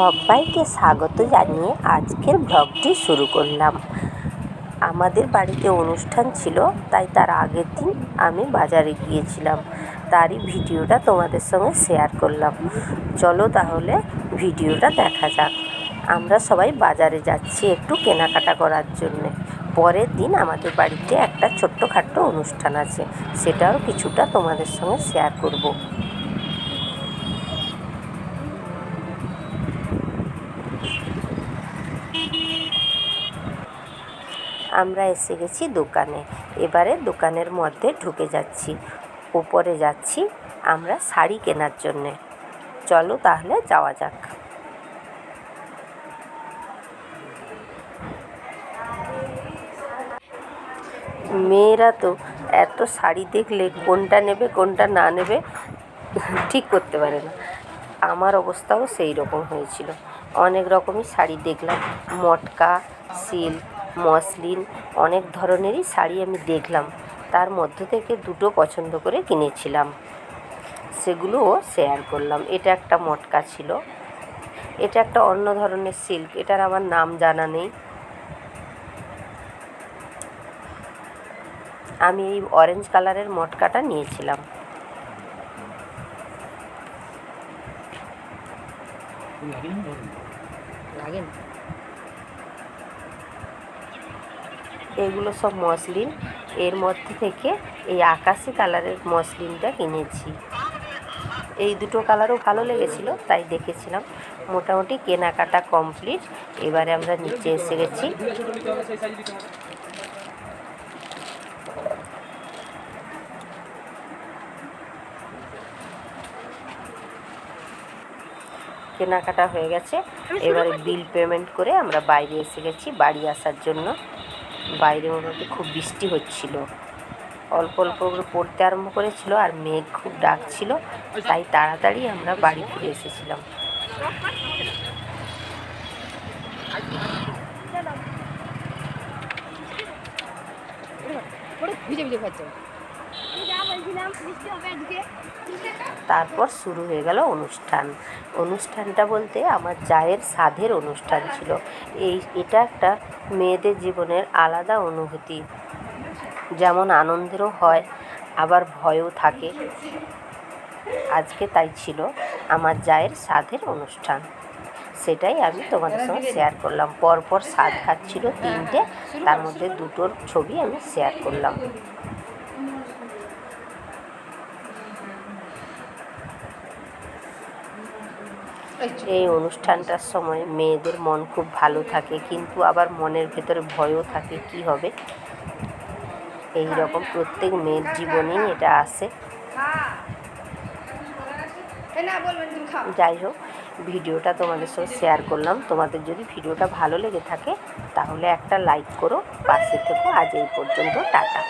সবাইকে স্বাগত জানিয়ে আজকের ব্লগটি শুরু করলাম। আমাদের বাড়িতে অনুষ্ঠান ছিল, তাই তার আগের দিন আমি বাজারে গিয়েছিলাম। তারই ভিডিওটা তোমাদের সঙ্গে শেয়ার করলাম। চলো তাহলে ভিডিওটা দেখা যাক। আমরা সবাই বাজারে যাচ্ছি একটু কেনাকাটা করার জন্যে। পরের দিন আমাদের বাড়িতে একটা ছোট্টখাট্ট অনুষ্ঠান আছে, সেটাও কিছুটা তোমাদের সঙ্গে শেয়ার করব। আমরা এসে গেছি দোকানে। এবারে দোকানের মধ্যে ঢুকে যাচ্ছি। উপরে যাচ্ছি আমরা শাড়ি কেনার জন্যে। চলো তাহলে যাওয়া যাক। মেয়েরা তো এত শাড়ি দেখলে কোনটা নেবে, কোনটা না নেবে ঠিক করতে পারে না। আমার অবস্থাও সেই রকম হয়েছিল। অনেক রকমই শাড়ি দেখলাম। মটকা, সিল্ক মসলিন অনেক ধরনেরই শাড়ি আমি দেখলাম। তার মধ্য থেকে দুটো পছন্দ করে কিনেছিলাম। সেগুলোও শেয়ার করলাম। এটা একটা মটকা ছিল। এটা একটা অন্য ধরনের সিল্ক এটার আমার নাম জানা নেই। আমি এই অরেঞ্জ কালারের মটকাটা নিয়েছিলাম। লাগে এগুলো সব মসলিন। এর মধ্যে থেকে এই আকাশি কালারের মসলিনটা কিনেছি। এই দুটো কালারও ভালো লেগেছিল তাই দেখেছিলাম। মোটামুটি কেনাকাটা কমপ্লিট। এবারে আমরা নিচে এসে গেছি। কেনাকাটা হয়ে গেছে। এবারে বিল পেমেন্ট করে আমরা বাইরে এসে গেছি বাড়ি আসার জন্য। বাইরে মোটামুটি খুব বৃষ্টি হচ্ছিল। অল্প অল্প করে পড়তে আরম্ভ করেছিল আর মেঘ খুব ডাকছিল, তাই তাড়াতাড়ি আমরা বাড়ি ফিরে এসেছিলাম। ভিজে ভিজে খাচ্ছে। তারপর শুরু হয়ে গেল অনুষ্ঠান। অনুষ্ঠানটা বলতে আমার জায়ের সাধের অনুষ্ঠান ছিল। এই, এটা একটা মেয়েদের জীবনের আলাদা অনুভূতি। যেমন আনন্দেরও হয়, আবার ভয়ও থাকে। আজকে তাই ছিল আমার জায়ের সাধের অনুষ্ঠান। সেটাই আমি তোমাদের সঙ্গে শেয়ার করলাম। পরপর স্বাদ খাচ্ছিল তিনটে, তার মধ্যে দুটোর ছবি আমি শেয়ার করলাম। এই অনুষ্ঠানটার সময় মেয়েদের মন খুব ভালো থাকে, কিন্তু আবার মনের ভেতরে ভয়ও থাকে কি হবে। এই রকম প্রত্যেক মেয়ের জীবনেই এটা আসে যাই হোক, ভিডিওটা তোমাদের সঙ্গে শেয়ার করলাম। তোমাদের যদি ভিডিওটা ভালো লেগে থাকে, তাহলে একটা লাইক করো। পাশে থেকো। আজ এই পর্যন্ত, টাটা।